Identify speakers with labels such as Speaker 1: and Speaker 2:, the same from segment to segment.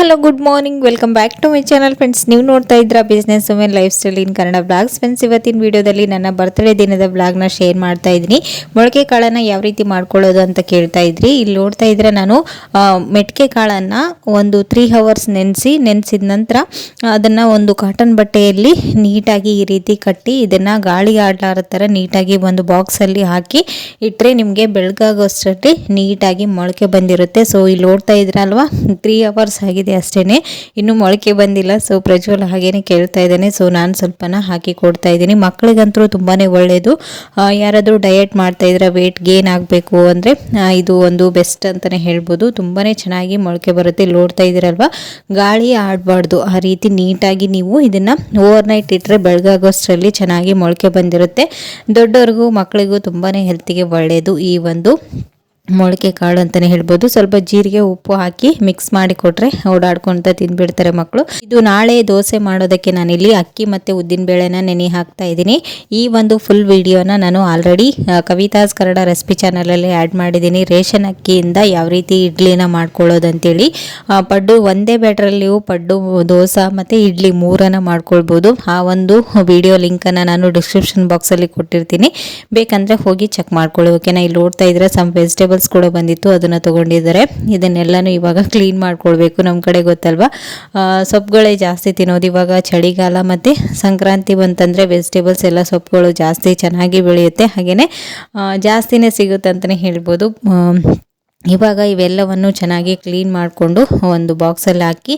Speaker 1: Hello good morning welcome back to my channel friends ನೀವು ನೋಡ್ತಾ ಇದ್ರ business women lifestyle in Kannada blogs friends ಇವತ್ತಿನ ವಿಡಿಯೋದಲ್ಲಿ ನನ್ನ ಬರ್ತ್ಡೇ ದಿನದ ಬ್ಲಾಗ್ನ ಶೇರ್ ಮಾಡ್ತಾ ಇದ್ದೀನಿ. ಮೊಳಕೆ ಕಾಳನ್ನು ಯಾವ ರೀತಿ ಮಾಡ್ಕೊಳ್ಳೋದು ಅಂತ ಕೇಳ್ತಾ ಇದ್ರಿ. ಇಲ್ಲಿ ನೋಡ್ತಾ ಇದ್ರೆ ನಾನು ಮೆಟ್ಕೆ ಕಾಳನ್ನು ಒಂದು ತ್ರೀ ಹವರ್ಸ್ ನೆನೆಸಿ, ನೆನೆಸಿದ ನಂತರ ಅದನ್ನು ಒಂದು ಕಾಟನ್ ಬಟ್ಟೆಯಲ್ಲಿ ನೀಟಾಗಿ ಈ ರೀತಿ ಕಟ್ಟಿ, ಇದನ್ನು ಗಾಳಿ ಆಡಲಾರ ಥರ ನೀಟಾಗಿ ಒಂದು ಬಾಕ್ಸಲ್ಲಿ ಹಾಕಿ ಇಟ್ಟರೆ ನಿಮಗೆ ಬೆಳಗಾಗೋಷ್ಟರಲ್ಲಿ ನೀಟಾಗಿ ಮೊಳಕೆ ಬಂದಿರುತ್ತೆ. ಸೊ ಇಲ್ಲಿ ನೋಡ್ತಾ ಇದ್ರಲ್ವಾ ತ್ರೀ ಅವರ್ಸ್ ಆಗಿದೆ. ಅಷ್ಟೇ ಇನ್ನೂ ಮೊಳಕೆ ಬಂದಿಲ್ಲ. ಸೊ ಪ್ರಜ್ವಲ್ ಹಾಗೇನೆ ಕೇಳ್ತಾ ಇದ್ದಾನೆ. ಸೊ ನಾನು ಸ್ವಲ್ಪನ ಹಾಕಿ ಕೊಡ್ತಾ ಇದ್ದೀನಿ. ಮಕ್ಕಳಿಗಂತೂ ತುಂಬಾ ಒಳ್ಳೆಯದು ಯಾರಾದರೂ ಡಯಟ್ ಮಾಡ್ತಾ ಇದ್ರೆ ವೇಟ್ ಗೇನ್ ಆಗಬೇಕು ಅಂದರೆ ಇದು ಒಂದು ಬೆಸ್ಟ್ ಅಂತಲೇ ಹೇಳ್ಬೋದು. ತುಂಬಾ ಚೆನ್ನಾಗಿ ಮೊಳಕೆ ಬರುತ್ತೆ. ನೋಡ್ತಾ ಇದ್ದೀರಲ್ವಾ? ಗಾಳಿ ಆಡಬಾರ್ದು. ಆ ರೀತಿ ನೀಟಾಗಿ ನೀವು ಇದನ್ನು ಓವರ್ ನೈಟ್ ಇಟ್ಟರೆ ಬೆಳಗಾಗೋಷ್ಟರಲ್ಲಿ ಚೆನ್ನಾಗಿ ಮೊಳಕೆ ಬಂದಿರುತ್ತೆ. ದೊಡ್ಡವ್ರಿಗೂ ಮಕ್ಕಳಿಗೂ ತುಂಬಾ ಹೆಲ್ತಿಗೆ ಒಳ್ಳೆಯದು ಈ ಒಂದು ಮೊಳಕೆ ಕಾಳು ಅಂತಲೇ ಹೇಳ್ಬೋದು. ಸ್ವಲ್ಪ ಜೀರಿಗೆ ಉಪ್ಪು ಹಾಕಿ ಮಿಕ್ಸ್ ಮಾಡಿ ಕೊಟ್ರೆ ಓಡಾಡ್ಕೊಂತ ತಿಂದ್ಬಿಡ್ತಾರೆ ಮಕ್ಕಳು ಇದು ನಾಳೆ ದೋಸೆ ಮಾಡೋದಕ್ಕೆ ನಾನಿಲ್ಲಿ ಅಕ್ಕಿ ಮತ್ತು ಉದ್ದಿನ ಬೇಳೆನ ನೆನೆ ಹಾಕ್ತಾ ಇದ್ದೀನಿ. ಈ ಒಂದು ಫುಲ್ ವಿಡಿಯೋನ ನಾನು ಆಲ್ರೆಡಿ ಕವಿತಾಸ್ ಕನ್ನಡ ರೆಸಿಪಿ ಚಾನಲಲ್ಲಿ ಆ್ಯಡ್ ಮಾಡಿದ್ದೀನಿ. ರೇಷನ್ ಅಕ್ಕಿಯಿಂದ ಯಾವ ರೀತಿ ಇಡ್ಲಿನ ಮಾಡ್ಕೊಳ್ಳೋದು ಅಂತೇಳಿ ಪಡ್ಡು ಒಂದೇ ಬ್ಯಾಟ್ರಲ್ಲಿ ನೀವು ಪಡ್ಡು, ದೋಸೆ ಮತ್ತು ಇಡ್ಲಿ ಮೂರನ್ನ ಮಾಡ್ಕೊಳ್ಬೋದು. ಆ ಒಂದು ವಿಡಿಯೋ ಲಿಂಕನ್ನು ನಾನು ಡಿಸ್ಕ್ರಿಪ್ಷನ್ ಬಾಕ್ಸಲ್ಲಿ ಕೊಟ್ಟಿರ್ತೀನಿ. ಬೇಕಂದರೆ ಹೋಗಿ ಚೆಕ್ ಮಾಡ್ಕೊಳ್ಳಿ ಓಕೆನಾ? ಇಲ್ಲಿ ನೋಡ್ತಾ ಇದ್ರೆ ಸಮ್ ವೆಜಿಟೇಬಲ್ಸ್ ಕೂಡ ಬಂದಿತ್ತು, ಅದನ್ನು ತೊಗೊಂಡಿದ್ದಾರೆ. ಇದನ್ನೆಲ್ಲನೂ ಇವಾಗ ಕ್ಲೀನ್ ಮಾಡ್ಕೊಳ್ಬೇಕು ನಮ್ಮ ಕಡೆ ಗೊತ್ತಲ್ವ? ಸೊಪ್ಪುಗಳೇ ಜಾಸ್ತಿ ತಿನ್ನೋದು ಇವಾಗ ಚಳಿಗಾಲ ಮತ್ತು ಸಂಕ್ರಾಂತಿ ಬಂತಂದರೆ ವೆಜಿಟೇಬಲ್ಸ್ ಎಲ್ಲ ಸೊಪ್ಪುಗಳು ಜಾಸ್ತಿ ಚೆನ್ನಾಗಿ ಬೆಳೆಯುತ್ತೆ. ಹಾಗೆಯೇ ಜಾಸ್ತಿನೇ ಸಿಗುತ್ತೆ ಅಂತಲೇ ಹೇಳ್ಬೋದು. ಇವಾಗ ಇವೆಲ್ಲವನ್ನು ಚೆನ್ನಾಗಿ ಕ್ಲೀನ್ ಮಾಡಿಕೊಂಡು ಒಂದು ಬಾಕ್ಸಲ್ಲಿ ಹಾಕಿ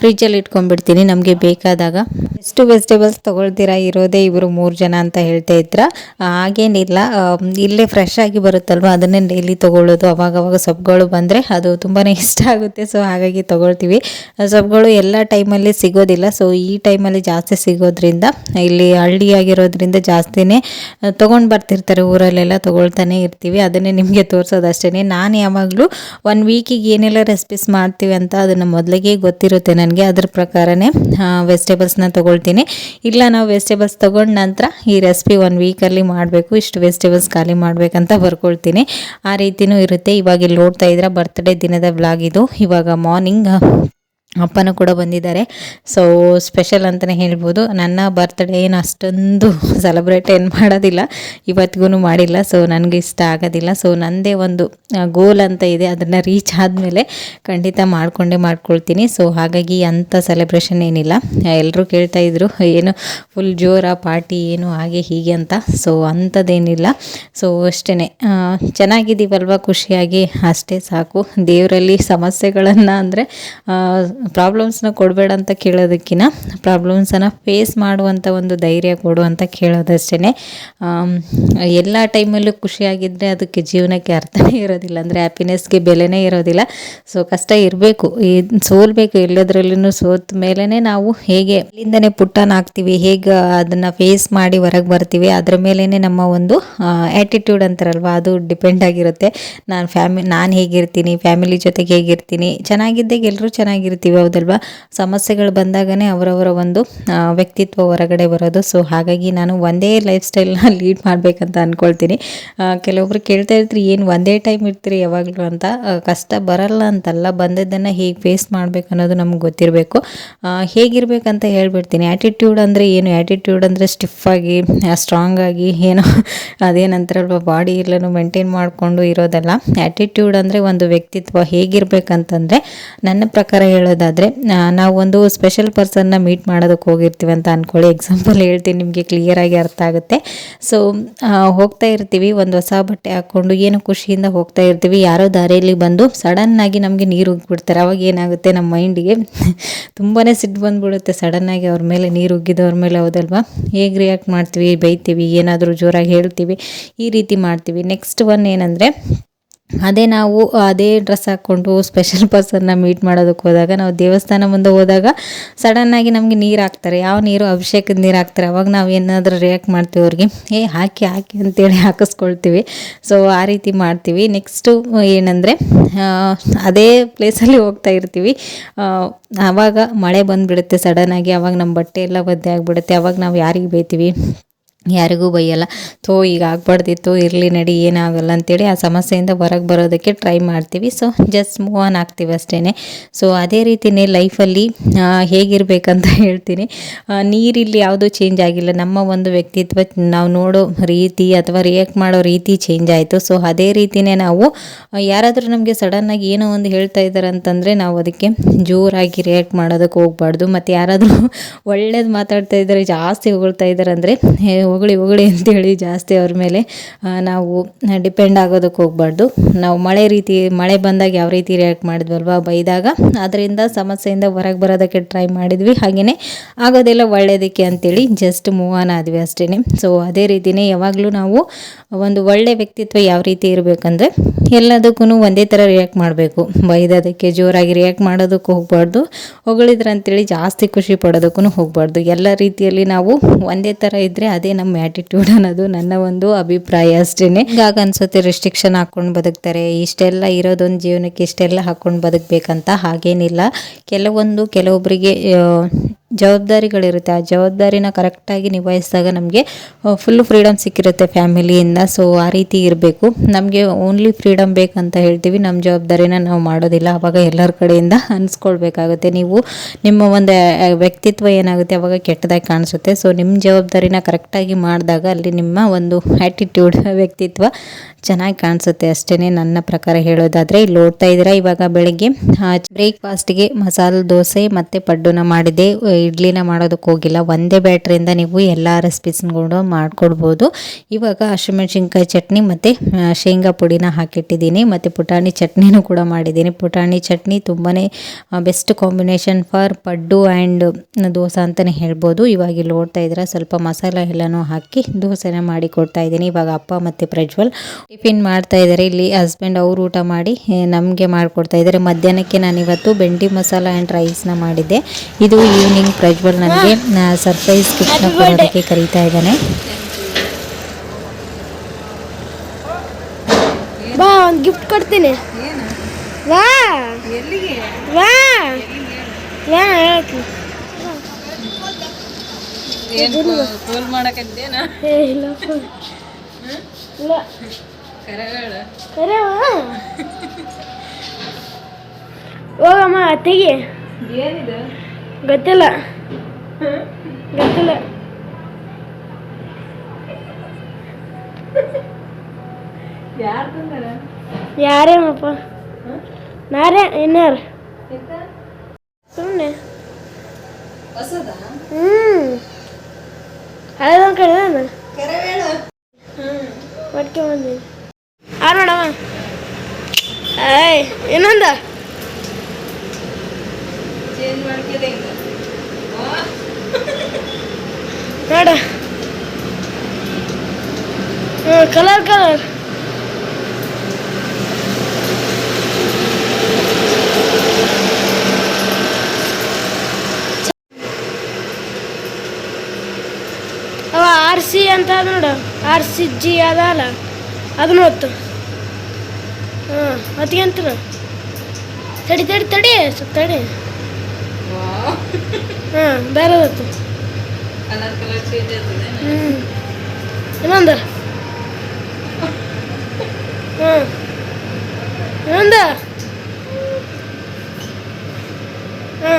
Speaker 1: ಫ್ರಿಜ್ಜಲ್ಲಿ ಇಟ್ಕೊಂಡ್ಬಿಡ್ತೀನಿ ನಮಗೆ ಬೇಕಾದಾಗ. ಎಷ್ಟು ವೆಜಿಟೇಬಲ್ಸ್ ತೊಗೊಳ್ತೀರಾ? ಇರೋದೇ ಇವರು ಮೂರು ಜನ ಅಂತ ಹೇಳ್ತಾ ಇದ್ರ. ಹಾಗೇನಿಲ್ಲ ಇಲ್ಲೇ ಫ್ರೆಶ್ ಆಗಿ ಬರುತ್ತಲ್ವ? ಅದನ್ನೇ ಡೈಲಿ ತೊಗೊಳ್ಳೋದು. ಅವಾಗವಾಗ ಅವಾಗ ಸೊಪ್ಪುಗಳು ಬಂದರೆ ಅದು ತುಂಬಾ ಇಷ್ಟ ಆಗುತ್ತೆ. ಸೊ ಹಾಗಾಗಿ ತೊಗೊಳ್ತೀವಿ. ಸೊಪ್ಪುಗಳು ಎಲ್ಲ ಟೈಮಲ್ಲಿ ಸಿಗೋದಿಲ್ಲ. ಸೊ ಈ ಟೈಮಲ್ಲಿ ಜಾಸ್ತಿ ಸಿಗೋದ್ರಿಂದ, ಇಲ್ಲಿ ಹಳ್ಳಿಯಾಗಿರೋದ್ರಿಂದ ಜಾಸ್ತಿನೇ ತೊಗೊಂಡು ಬರ್ತಿರ್ತಾರೆ. ಊರಲ್ಲೆಲ್ಲ ತೊಗೊಳ್ತಾನೆ ಇರ್ತೀವಿ. ಅದನ್ನೇ ನಿಮಗೆ ತೋರಿಸೋದು ಅಷ್ಟೇ ನಾನು ಯಾವಾಗಲೂ ಒನ್ ವೀಕಿಗೆ ಏನೆಲ್ಲ ರೆಸಿಪೀಸ್ ಮಾಡ್ತೀವಿ ಅಂತ ಅದನ್ನು ಮೊದಲಿಗೆ ಗೊತ್ತಿರುತ್ತೆ ನನಗೆ. ಅದ್ರ ಪ್ರಕಾರನೇ ವೆಜಿಟೇಬಲ್ಸ್ನ ತೊಗೊಳ್ತೀನಿ. ಇಲ್ಲ, ನಾವು ವೆಜಿಟೇಬಲ್ಸ್ ತೊಗೊಂಡ ನಂತರ ಈ ರೆಸಿಪಿ ಒನ್ ವೀಕಲ್ಲಿ ಮಾಡಬೇಕು, ಇಷ್ಟು ವೆಜಿಟೇಬಲ್ಸ್ ಖಾಲಿ ಮಾಡಬೇಕಂತ ಬರ್ಕೊಳ್ತೀನಿ. ಆ ರೀತಿಯೂ ಇರುತ್ತೆ. ಇವಾಗ ಇಲ್ಲಿ ನೋಡ್ತಾ ಇದ್ರೆ ಬರ್ತ್ಡೇ ದಿನದ ವ್ಲಾಗ್ ಇದು. ಇವಾಗ ಮಾರ್ನಿಂಗ್ ಅಪ್ಪನೂ ಕೂಡ ಬಂದಿದ್ದಾರೆ. ಸೊ ಸ್ಪೆಷಲ್ ಅಂತಲೇ ಹೇಳ್ಬೋದು. ನನ್ನ ಬರ್ತ್ಡೇ ಏನು ಅಷ್ಟೊಂದು ಸೆಲೆಬ್ರೇಟ್ ಏನು ಮಾಡೋದಿಲ್ಲ. ಇವತ್ತಿಗೂ ಮಾಡಿಲ್ಲ. ಸೊ ನನಗೆ ಇಷ್ಟ ಆಗೋದಿಲ್ಲ. ಸೊ ನನ್ನದೇ ಒಂದು ಗೋಲ್ ಅಂತ ಇದೆ. ಅದನ್ನು ರೀಚ್ ಆದಮೇಲೆ ಖಂಡಿತ ಮಾಡಿಕೊಂಡೇ ಮಾಡ್ಕೊಳ್ತೀನಿ. ಸೊ ಹಾಗಾಗಿ ಅಂಥ ಸೆಲೆಬ್ರೇಷನ್ ಏನಿಲ್ಲ. ಎಲ್ಲರೂ ಕೇಳ್ತಾಯಿದ್ರು ಏನು ಫುಲ್ ಜೋರ ಪಾರ್ಟಿ ಏನು ಹಾಗೆ ಹೀಗೆ ಅಂತ. ಸೊ ಅಂಥದ್ದೇನಿಲ್ಲ ಸೊ ಅಷ್ಟೇ ಚೆನ್ನಾಗಿದ್ದೀವಲ್ವ ಖುಷಿಯಾಗಿ? ಅಷ್ಟೇ ಸಾಕು. ದೇವರಲ್ಲಿ ಸಮಸ್ಯೆಗಳನ್ನು ಅಂದರೆ ಪ್ರಾಬ್ಲಮ್ಸ್ನ ಕೊಡಬೇಡ ಅಂತ ಕೇಳೋದಕ್ಕಿಂತ ಪ್ರಾಬ್ಲಮ್ಸನ್ನು ಫೇಸ್ ಮಾಡುವಂಥ ಒಂದು ಧೈರ್ಯ ಕೊಡು ಅಂತ ಕೇಳೋದಷ್ಟೇ ಎಲ್ಲ ಟೈಮಲ್ಲೂ ಖುಷಿಯಾಗಿದ್ದರೆ ಅದಕ್ಕೆ ಜೀವನಕ್ಕೆ ಅರ್ಥನೇ ಇರೋದಿಲ್ಲ, ಅಂದರೆ ಹ್ಯಾಪಿನೆಸ್ಗೆ ಬೆಲೆನೇ ಇರೋದಿಲ್ಲ. ಸೊ ಕಷ್ಟ ಇರಬೇಕು. ಸೋಲ್ಬೇಕು ಎಲ್ಲದರಲ್ಲೂ ಸೋತ ಮೇಲೇ ನಾವು ಹೇಗೆ ಅಲ್ಲಿಂದನೇ ಪುಟ್ಟನ ಹಾಕ್ತೀವಿ ಹೇಗೆ ಅದನ್ನು ಫೇಸ್ ಮಾಡಿ ಹೊರಗೆ ಬರ್ತೀವಿ, ಅದರ ಮೇಲೇ ನಮ್ಮ ಒಂದು ಆ್ಯಟಿಟ್ಯೂಡ್ ಅಂತಾರಲ್ವ, ಅದು ಡಿಪೆಂಡ್ ಆಗಿರುತ್ತೆ. ನಾನು ಫ್ಯಾಮಿ ನಾನು ಹೇಗಿರ್ತೀನಿ ಫ್ಯಾಮಿಲಿ ಜೊತೆಗೆ ಹೇಗಿರ್ತೀನಿ, ಚೆನ್ನಾಗಿದ್ದಾಗ ಎಲ್ಲರೂ ಚೆನ್ನಾಗಿರ್ತೀವಿ. ಹೌದಲ್ವಾ ಸಮಸ್ಯೆಗಳು ಬಂದಾಗನೇ ಅವರವರ ಒಂದು ವ್ಯಕ್ತಿತ್ವ ಹೊರಗಡೆ ಬರೋದು. ಸೊ ಹಾಗಾಗಿ ನಾನು ಒಂದೇ ಲೈಫ್ ಸ್ಟೈಲ್ನ ಲೀಡ್ ಮಾಡಬೇಕಂತ ಅಂದ್ಕೊಳ್ತೀನಿ ಕೆಲವೊಬ್ರು ಕೇಳ್ತಾ ಇರ್ತೀರಿ, ಏನು ಒಂದೇ ಟೈಮ್ ಇರ್ತೀರಿ ಯಾವಾಗಲೂ? ಅಂತ. ಕಷ್ಟ ಬರಲ್ಲ ಅಂತಲ್ಲ, ಬಂದದ್ದನ್ನು ಹೇಗೆ ಫೇಸ್ ಮಾಡಬೇಕು ಅನ್ನೋದು ನಮ್ಗೆ ಗೊತ್ತಿರಬೇಕು. ಹೇಗಿರ್ಬೇಕಂತ ಹೇಳ್ಬಿಡ್ತೀನಿ. ಆ್ಯಟಿಟ್ಯೂಡ್ ಅಂದರೆ ಏನು? ಆ್ಯಟಿಟ್ಯೂಡ್ ಅಂದರೆ ಸ್ಟಿಫ್ ಆಗಿ ಸ್ಟ್ರಾಂಗ್ ಆಗಿ, ಏನೋ ಅದೇನಂತಾರಲ್ವ ಬಾಡಿ ಎಲ್ಲನೂ ಮೇಂಟೈನ್ ಮಾಡಿಕೊಂಡು ಇರೋದಲ್ಲ. ಆ್ಯಟಿಟ್ಯೂಡ್ ಅಂದರೆ ಒಂದು ವ್ಯಕ್ತಿತ್ವ ಹೇಗಿರ್ಬೇಕಂತಂದರೆ, ನನ್ನ ಪ್ರಕಾರ ಹೇಳೋದಾದರೆ ನಾವು ಒಂದು ಸ್ಪೆಷಲ್ ಪರ್ಸನ್ನ ಮೀಟ್ ಮಾಡೋದಕ್ಕೆ ಹೋಗಿರ್ತೀವಿ ಅಂತ ಅಂದ್ಕೊಳ್ಳಿ ಎಕ್ಸಾಂಪಲ್ ಹೇಳ್ತೀನಿ, ನಿಮಗೆ ಕ್ಲಿಯರಾಗಿ ಅರ್ಥ ಆಗುತ್ತೆ. ಸೊ ಹೋಗ್ತಾ ಇರ್ತೀವಿ, ಒಂದು ಹೊಸ ಬಟ್ಟೆ ಹಾಕ್ಕೊಂಡು, ಏನು ಖುಷಿಯಿಂದ ಹೋಗ್ತಾ ಇರ್ತೀವಿ. ಯಾರೋ ದಾರಿಯಲ್ಲಿ ಬಂದು ಸಡನ್ನಾಗಿ ನಮಗೆ ನೀರು ಉಗ್ಬಿಡ್ತಾರೆ. ಅವಾಗ ಏನಾಗುತ್ತೆ, ನಮ್ಮ ಮೈಂಡಿಗೆ ತುಂಬಾ ಸಿಟ್ಟು ಬಂದ್ಬಿಡುತ್ತೆ. ಸಡನ್ನಾಗಿ ಅವ್ರ ಮೇಲೆ ನೀರು ಉಗ್ಗಿದವ್ರ ಮೇಲೆ ಹೌದಲ್ವಾ? ಹೇಗೆ ರಿಯಾಕ್ಟ್ ಮಾಡ್ತೀವಿ ಬೈತೀವಿ ಏನಾದರೂ ಜೋರಾಗಿ ಹೇಳ್ತೀವಿ, ಈ ರೀತಿ ಮಾಡ್ತೀವಿ. ನೆಕ್ಸ್ಟ್ ಒನ್ ಏನಂದರೆ ಅದೇ ನಾವು ಅದೇ ಡ್ರೆಸ್ ಹಾಕ್ಕೊಂಡು ಸ್ಪೆಷಲ್ ಪರ್ಸನ್ನ ಮೀಟ್ ಮಾಡೋದಕ್ಕೆ ಹೋದಾಗ, ನಾವು ದೇವಸ್ಥಾನ ಮುಂದೆ ಹೋದಾಗ ಸಡನ್ನಾಗಿ ನಮಗೆ ನೀರು ಹಾಕ್ತಾರೆ. ಯಾವ ನೀರು? ಅಭಿಷೇಕದ ನೀರು ಹಾಕ್ತಾರೆ. ಅವಾಗ ನಾವು ಏನಾದರೂ ರಿಯಾಕ್ಟ್ ಮಾಡ್ತೀವಿ ಅವ್ರಿಗೆ, ಏ, ಹಾಕಿ ಹಾಕಿ ಅಂತೇಳಿ ಹಾಕಿಸ್ಕೊಳ್ತೀವಿ. ಸೊ ಆ ರೀತಿ ಮಾಡ್ತೀವಿ. ನೆಕ್ಸ್ಟು ಏನಂದರೆ ಅದೇ ಪ್ಲೇಸಲ್ಲಿ ಹೋಗ್ತಾ ಇರ್ತೀವಿ. ಆವಾಗ ಮಳೆ ಬಂದುಬಿಡುತ್ತೆ ಸಡನ್ನಾಗಿ ಅವಾಗ ನಮ್ಮ ಬಟ್ಟೆ ಎಲ್ಲ ಒದ್ದೆ ಆಗಿಬಿಡುತ್ತೆ. ಅವಾಗ ನಾವು ಯಾರಿಗೆ ಬೈತೀವಿ ಯಾರಿಗೂ ಬೈಯಲ್ಲ. ತೋ ಈಗ ಆಗ್ಬಾರ್ದಿತ್ತು, ಇರಲಿ ನಡಿ, ಏನಾಗಲ್ಲ ಅಂತೇಳಿ ಆ ಸಮಸ್ಯೆಯಿಂದ ಹೊರಗೆ ಬರೋದಕ್ಕೆ ಟ್ರೈ ಮಾಡ್ತೀವಿ. ಸೊ ಜಸ್ಟ್ ಮೂವ್ ಆನ್ ಆಗ್ತೀವಿ ಅಷ್ಟೇ ಸೊ ಅದೇ ರೀತಿಯೇ ಲೈಫಲ್ಲಿ ಹೇಗಿರಬೇಕಂತ ಹೇಳ್ತೀನಿ. ನೀರಿಲ್ಲಿ ಯಾವುದೂ ಚೇಂಜ್ ಆಗಿಲ್ಲ. ನಮ್ಮ ಒಂದು ವ್ಯಕ್ತಿತ್ವ, ನಾವು ನೋಡೋ ರೀತಿ ಅಥವಾ ರಿಯಾಕ್ಟ್ ಮಾಡೋ ರೀತಿ ಚೇಂಜ್ ಆಯಿತು. ಸೊ ಅದೇ ರೀತಿಯೇ ನಾವು ಯಾರಾದರೂ ನಮಗೆ ಸಡನ್ನಾಗಿ ಏನೋ ಒಂದು ಹೇಳ್ತಾ ಇದ್ದಾರೆ ಅಂತಂದರೆ ನಾವು ಅದಕ್ಕೆ ಜೋರಾಗಿ ರಿಯಾಕ್ಟ್ ಮಾಡೋದಕ್ಕೆ ಹೋಗ್ಬಾರ್ದು. ಮತ್ತು ಯಾರಾದರೂ ಒಳ್ಳೇದು ಮಾತಾಡ್ತಾ ಇದ್ದಾರೆ ಜಾಸ್ತಿ ಹೊಗಳ್ತಾ ಇದ್ದಾರೆ ಅಂದರೆ ಹೊಗಳಿ ಹೊಗಳಿ ಅಂತೇಳಿ ಜಾಸ್ತಿ ಅವ್ರ ಮೇಲೆ ನಾವು ಡಿಪೆಂಡ್ ಆಗೋದಕ್ಕೆ ಹೋಗ್ಬಾರ್ದು. ನಾವು ಮಳೆ ರೀತಿ, ಮಳೆ ಬಂದಾಗ ಯಾವ ರೀತಿ ರಿಯಾಕ್ಟ್ ಮಾಡಿದ್ವಲ್ವ ಬೈದಾಗ, ಅದರಿಂದ ಸಮಸ್ಯೆಯಿಂದ ಹೊರಗೆ ಬರೋದಕ್ಕೆ ಟ್ರೈ ಮಾಡಿದ್ವಿ. ಹಾಗೆಯೇ ಆಗೋದೆಲ್ಲ ಒಳ್ಳೆಯದಕ್ಕೆ ಅಂತೇಳಿ ಜಸ್ಟ್ ಮೂವ್ ಆನ್ ಆದ್ವಿ ಅಷ್ಟೇ ಸೊ ಅದೇ ರೀತಿಯೇ ಯಾವಾಗಲೂ ನಾವು ಒಂದು ಒಳ್ಳೆ ವ್ಯಕ್ತಿತ್ವ ಯಾವ ರೀತಿ ಇರಬೇಕಂದ್ರೆ ಎಲ್ಲದಕ್ಕೂ ಒಂದೇ ಥರ ರಿಯಾಕ್ಟ್ ಮಾಡಬೇಕು. ಬೈದೋದಕ್ಕೆ ಜೋರಾಗಿ ರಿಯಾಕ್ಟ್ ಮಾಡೋದಕ್ಕೆ ಹೋಗಬಾರ್ದು. ಹೊಗಳಿದ್ರಂತೇಳಿ ಜಾಸ್ತಿ ಖುಷಿ ಪಡೋದಕ್ಕೂ ಹೋಗಬಾರ್ದು. ಎಲ್ಲ ರೀತಿಯಲ್ಲಿ ನಾವು ಒಂದೇ ಥರ ಇದ್ದರೆ ಅದೇ ನಮ್ಮ ಆ್ಯಟಿಟ್ಯೂಡ್ ಅನ್ನೋದು ನನ್ನ ಒಂದು ಅಭಿಪ್ರಾಯ ಅಷ್ಟೇನೆ. ಹಾಗ ಅನ್ಸುತ್ತೆ ರೆಸ್ಟ್ರಿಕ್ಷನ್ ಹಾಕೊಂಡು ಬದುಕ್ತಾರೆ. ಇಷ್ಟೆಲ್ಲ ಇರೋದೊಂದು ಜೀವನಕ್ಕೆ ಇಷ್ಟೆಲ್ಲ ಹಾಕ್ಕೊಂಡು ಬದುಕಬೇಕಂತ ಹಾಗೇನಿಲ್ಲ. ಕೆಲವೊಂದು ಕೆಲವೊಬ್ಬರಿಗೆ ಜವಾಬ್ದಾರಿಗಳಿರುತ್ತೆ. ಆ ಜವಾಬ್ದಾರಿನ ಕರೆಕ್ಟಾಗಿ ನಿಭಾಯಿಸಿದಾಗ ನಮಗೆ ಫುಲ್ ಫ್ರೀಡಮ್ ಸಿಕ್ಕಿರುತ್ತೆ ಫ್ಯಾಮಿಲಿಯಿಂದ. ಸೊ ಆ ರೀತಿ ಇರಬೇಕು. ನಮಗೆ ಓನ್ಲಿ ಫ್ರೀಡಮ್ ಬೇಕಂತ ಹೇಳ್ತೀವಿ. ನಮ್ಮ ಜವಾಬ್ದಾರಿನ ನಾವು ಮಾಡೋದಿಲ್ಲ. ಆವಾಗ ಎಲ್ಲರ ಕಡೆಯಿಂದ ಅನಿಸ್ಕೊಳ್ಬೇಕಾಗುತ್ತೆ. ನೀವು ನಿಮ್ಮ ಒಂದು ವ್ಯಕ್ತಿತ್ವ ಏನಾಗುತ್ತೆ ಆವಾಗ ಕೆಟ್ಟದಾಗಿ ಕಾಣಿಸುತ್ತೆ. ಸೊ ನಿಮ್ಮ ಜವಾಬ್ದಾರಿನ ಕರೆಕ್ಟಾಗಿ ಮಾಡಿದಾಗ ಅಲ್ಲಿ ನಿಮ್ಮ ಒಂದು ಆ್ಯಟಿಟ್ಯೂಡ್ ವ್ಯಕ್ತಿತ್ವ ಚೆನ್ನಾಗಿ ಕಾಣಿಸುತ್ತೆ ಅಷ್ಟೇ ನನ್ನ ಪ್ರಕಾರ ಹೇಳೋದಾದರೆ. ಇಲ್ಲಿ ನೋಡ್ತಾ ಇದ್ದೀರಾ ಇವಾಗ ಬೆಳಗ್ಗೆ? ಬ್ರೇಕ್ಫಾಸ್ಟ್ಗೆ ಮಸಾಲೆ ದೋಸೆ ಮತ್ತು ಪಡ್ಡುನ ಮಾಡಿದೆ ಇಡ್ಲಿನ ಮಾಡೋದಕ್ಕೆ ಹೋಗಿಲ್ಲ. ಒಂದೇ ಬ್ಯಾಟ್ರಿಯಿಂದ ನೀವು ಎಲ್ಲ ರೆಸಿಪೀಸ್ಗಳು ಮಾಡಿಕೊಡ್ಬೋದು. ಇವಾಗ ಹಸಿಮೆಣ್ಸಿನ್ಕಾಯಿ ಚಟ್ನಿ ಮತ್ತು ಶೇಂಗಾ ಪುಡಿನ ಹಾಕಿಟ್ಟಿದ್ದೀನಿ. ಮತ್ತು ಪುಟಾಣಿ ಚಟ್ನಿನೂ ಕೂಡ ಮಾಡಿದ್ದೀನಿ. ಪುಟಾಣಿ ಚಟ್ನಿ ತುಂಬಾ best combination for paddu and dosa ಅಂತಲೇ ಹೇಳ್ಬೋದು. ಇವಾಗ ಇಲ್ಲಿ ನೋಡ್ತಾ ಇದ್ದೀರಾ, ಸ್ವಲ್ಪ ಮಸಾಲ ಎಲ್ಲನೂ ಹಾಕಿ ದೋಸೆನ ಮಾಡಿ ಕೊಡ್ತಾ ಇದ್ದೀನಿ. ಇವಾಗ ಅಪ್ಪ ಮತ್ತು ಪ್ರಜ್ವಲ್ ಟಿಫಿನ್ ಮಾಡ್ತಾ ಇದ್ದಾರೆ. ಇಲ್ಲಿ ಹಸ್ಬೆಂಡ್ ಅವರು ಊಟ ಮಾಡಿ ನಮಗೆ ಮಾಡಿಕೊಡ್ತಾ ಇದ್ದಾರೆ. ಮಧ್ಯಾಹ್ನಕ್ಕೆ ನಾನು ಇವತ್ತು ಬೆಂಡಿ ಮಸಾಲ ಆ್ಯಂಡ್ ರೈಸ್ನ ಮಾಡಿದ್ದೆ. ಇದು ಈವ್ನಿಂಗ್ ಪ್ರಜ್ವಲ್ ನನಗೆ ಸರ್ಪ್ರೈಸ್ ಗಿಫ್ಟ್ ಕೊಡೋದಕ್ಕೆ ಕರೀತಾ ಇದ್ದಾನೆ.
Speaker 2: ಬಾ ಒಂದು ಗಿಫ್ಟ್ ಕೊಡ್ತೀನಿ. ವಾ ವಾ
Speaker 3: ಫೋನ್
Speaker 2: ಇಲ್ಲ. ಹೋಗಮ್ಮ ತೆಗಿ.
Speaker 3: ಏನಿದು?
Speaker 2: ಗೊತ್ತಿಲ್ಲ. ಗೊತ್ತಿಲ್ಲ.
Speaker 3: ಯಾರು
Speaker 2: ಯಾರೇನಪ್ಪ ನಾರೇ ಇನ್ನಾರು. ಸುಮ್ಮನೆ ಹ್ಮ್. ಹಳೆದೊಂದು ಕಡೆ ಹ್ಮ್. ಒಟ್ಟಿಗೆ ಬಂದೀನಿ. ಆ ನೋಡಮ್ಮ ಏಯ್ ಇನ್ನೊಂದ?
Speaker 3: ಚೇಂಜ್
Speaker 2: ನೋಡ ಕಲರ್ ಕಲರ್ ಅವ ಆರ್ ಸಿ ಅಂತ ಅದ ನೋಡು. ಆರ್ ಸಿ ಜಿ ಅದ ಅಲ್ಲ. ಅದನ್ನ ಹೊತ್ತು ಹಾಂ ಅದಕ್ಕೆ ಅಂತ ತಡಿ ತಡಿ ತಡಿ. ಸ್ವಲ್ಪ ತಡಿ. ಹಾಂ ಬೇರೆ ಹೊತ್ತು
Speaker 3: ಕಲರ್ ಕಲರ್ ಚೇಂಜ್ ಆಗ್ತದೆ
Speaker 2: ಹ್ಞೂ ಇನ್ನೊಂದು. ಹ್ಞೂ ಇನ್ನೊಂದು ಹ್ಞೂ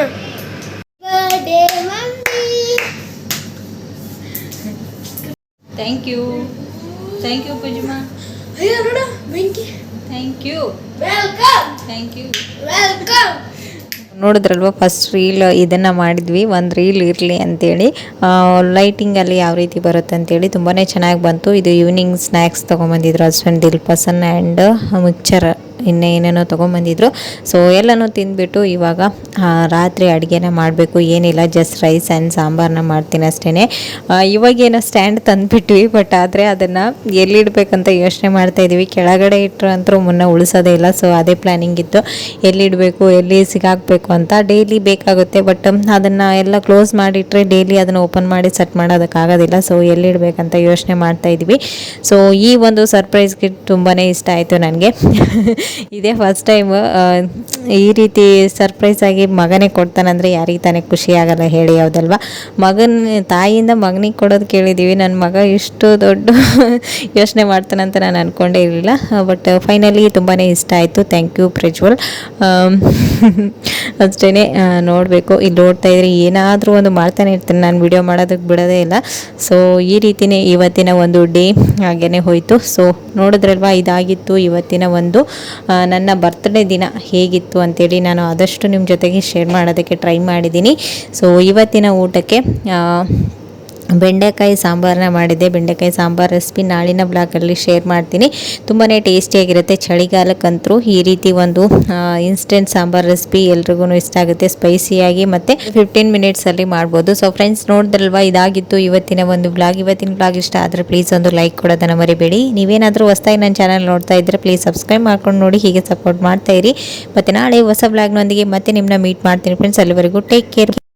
Speaker 3: thank you thank you Poojamma
Speaker 2: ಅಯ್ಯೋ ನೋಡು ಬೆಂಕಿ.
Speaker 3: Thank you
Speaker 2: welcome
Speaker 3: thank you
Speaker 2: welcome
Speaker 1: ನೋಡಿದ್ರಲ್ವ ಫಸ್ಟ್ ರೀಲ್ ಇದನ್ನು ಮಾಡಿದ್ವಿ, ಒಂದು ರೀಲ್ ಇರಲಿ ಅಂತೇಳಿ. ಲೈಟಿಂಗಲ್ಲಿ ಯಾವ ರೀತಿ ಬರುತ್ತೆ ಅಂತೇಳಿ ತುಂಬಾ ಚೆನ್ನಾಗಿ ಬಂತು. ಇದು evening snacks ತೊಗೊಂಬಂದಿದ್ರು husband Dil Pasand and mixture ಇನ್ನೇ ಏನೇನೋ ತೊಗೊಂಬಂದಿದ್ರು. ಸೊ ಎಲ್ಲನೂ ತಿಂದ್ಬಿಟ್ಟು ಇವಾಗ ರಾತ್ರಿ ಅಡುಗೆನ ಮಾಡಬೇಕು. ಏನಿಲ್ಲ ಜಸ್ಟ್ ರೈಸ್ ಆ್ಯಂಡ್ ಸಾಂಬಾರನ್ನ ಮಾಡ್ತೀನಿ ಅಷ್ಟೇ ಇವಾಗೇನೋ ಸ್ಟ್ಯಾಂಡ್ ತಂದುಬಿಟ್ವಿ ಬಟ್ ಆದರೆ ಅದನ್ನು ಎಲ್ಲಿಡಬೇಕಂತ ಯೋಚನೆ ಮಾಡ್ತಾ ಇದ್ದೀವಿ ಕೆಳಗಡೆ ಇಟ್ಟರು ಅಂತರೂ ಮುನ್ನ ಉಳಿಸೋದೇ ಇಲ್ಲ. ಸೊ ಅದೇ ಪ್ಲ್ಯಾನಿಂಗ್ ಇತ್ತು. ಎಲ್ಲಿಡಬೇಕು, ಎಲ್ಲಿ ಸಿಗಾಕಬೇಕು ಅಂತ ಡೈಲಿ ಬೇಕಾಗುತ್ತೆ. ಬಟ್ ಅದನ್ನು ಎಲ್ಲ ಕ್ಲೋಸ್ ಮಾಡಿಟ್ರೆ ಡೈಲಿ ಅದನ್ನು ಓಪನ್ ಮಾಡಿ ಸೆಟ್ ಮಾಡೋದಕ್ಕಾಗೋದಿಲ್ಲ. ಸೊ ಎಲ್ಲಿಡಬೇಕಂತ ಯೋಚನೆ ಮಾಡ್ತಾ ಇದ್ವಿ. ಸೊ ಈ ಒಂದು ಸರ್ಪ್ರೈಸ್ ಗಿಫ್ಟ್ ತುಂಬಾ ಇಷ್ಟ ಆಯಿತು ನನಗೆ. ಇದೇ ಫಸ್ಟ್ ಟೈಮ್ ಈ ರೀತಿ ಸರ್ಪ್ರೈಸ್ ಆಗಿ ಮಗನೇ ಕೊಡ್ತಾನಂದ್ರೆ ಯಾರಿಗೆ ತಾನೇ ಖುಷಿ ಆಗಲ್ಲ ಹೇಳಿ ಯಾವುದಲ್ವಾ ಮಗನ, ತಾಯಿಯಿಂದ ಮಗನಿಗೆ ಕೊಡೋದು ಕೇಳಿದ್ದೀವಿ ನನ್ನ ಮಗ ಇಷ್ಟು ದೊಡ್ಡ ಯೋಚನೆ ಮಾಡ್ತಾನಂತ ನಾನು ಅಂದ್ಕೊಂಡೇ ಇರಲಿಲ್ಲ. ಬಟ್ ಫೈನಲಿ ತುಂಬಾ ಇಷ್ಟ ಆಯಿತು. ಥ್ಯಾಂಕ್ ಯು ಪ್ರಜ್ವಲ್ ಅಷ್ಟೇ ನೋಡಬೇಕು. ಇಲ್ಲಿ ನೋಡ್ತಾ ಇದ್ರೆ ಏನಾದರೂ ಒಂದು ಮಾಡ್ತಾನೆ ಇರ್ತೀನಿ. ನಾನು ವಿಡಿಯೋ ಮಾಡೋದಕ್ಕೆ ಬಿಡೋದೇ ಇಲ್ಲ. ಸೊ ಈ ರೀತಿಯೇ ಇವತ್ತಿನ ಒಂದು ಡೇ ಹಾಗೇ ಹೋಯಿತು. ಸೊ ನೋಡಿದ್ರಲ್ವಾ? ಇದಾಗಿತ್ತು ಇವತ್ತಿನ ಒಂದು ನನ್ನ ಬರ್ತ್ಡೇ ದಿನ ಹೇಗಿತ್ತು ಅಂತೇಳಿ ನಾನು ಆದಷ್ಟು ನಿಮ್ಮ ಜೊತೆಗೆ ಶೇರ್ ಮಾಡೋದಕ್ಕೆ ಟ್ರೈ ಮಾಡಿದ್ದೀನಿ. ಸೊ ಇವತ್ತಿನ ಊಟಕ್ಕೆ ಬೆಂಡೆಕಾಯಿ ಸಾಂಬಾರನ್ನ ಮಾಡಿದ್ದೆ. ಬೆಂಡೆಕಾಯಿ ಸಾಂಬಾರು ರೆಸಿಪಿ ನಾಳಿನ ಬ್ಲಾಗಲ್ಲಿ ಶೇರ್ ಮಾಡ್ತೀನಿ. ತುಂಬಾ ಟೇಸ್ಟಿಯಾಗಿರುತ್ತೆ ಚಳಿಗಾಲಕ್ಕಂತರೂ ಈ ರೀತಿ ಒಂದು ಇನ್ಸ್ಟೆಂಟ್ ಸಾಂಬಾರ್ ರೆಸಿಪಿ ಎಲ್ರಿಗೂ ಇಷ್ಟ ಆಗುತ್ತೆ. ಸ್ಪೈಸಿಯಾಗಿ ಮತ್ತು ಫಿಫ್ಟೀನ್ ಮಿನಿಟ್ಸಲ್ಲಿ ಮಾಡ್ಬೋದು. ಸೊ ಫ್ರೆಂಡ್ಸ್ ನೋಡಿದ್ರಲ್ವಾ ಇದಾಗಿತ್ತು ಇವತ್ತಿನ ಒಂದು ಬ್ಲಾಗ್ ಇವತ್ತಿನ ಬ್ಲಾಗ್ ಇಷ್ಟ ಆದರೆ ಪ್ಲೀಸ್ ಒಂದು ಲೈಕ್ ಕೊಡೋದನ್ನು ಮರಿಬೇಡಿ. ನೀವೇನಾದರೂ ಹೊಸದಾಗಿ ನನ್ನ ಚಾನಲ್ ನೋಡ್ತಾ ಇದ್ದರೆ ಪ್ಲೀಸ್ ಸಬ್ಸ್ಕ್ರೈಬ್ ಮಾಡ್ಕೊಂಡು ನೋಡಿ, ಹೀಗೆ ಸಪೋರ್ಟ್ ಮಾಡ್ತಾ ಇರಿ. ಮತ್ತು ನಾಳೆ ಹೊಸ ಬ್ಲಾಗ್ನೊಂದಿಗೆ ಮತ್ತೆ ನಿಮ್ಮನ್ನ ಮೀಟ್ ಮಾಡ್ತೀನಿ. ಫ್ರೆಂಡ್ಸ್ ಅಲ್ಲಿವರೆಗೂ ಟೇಕ್ ಕೇರ್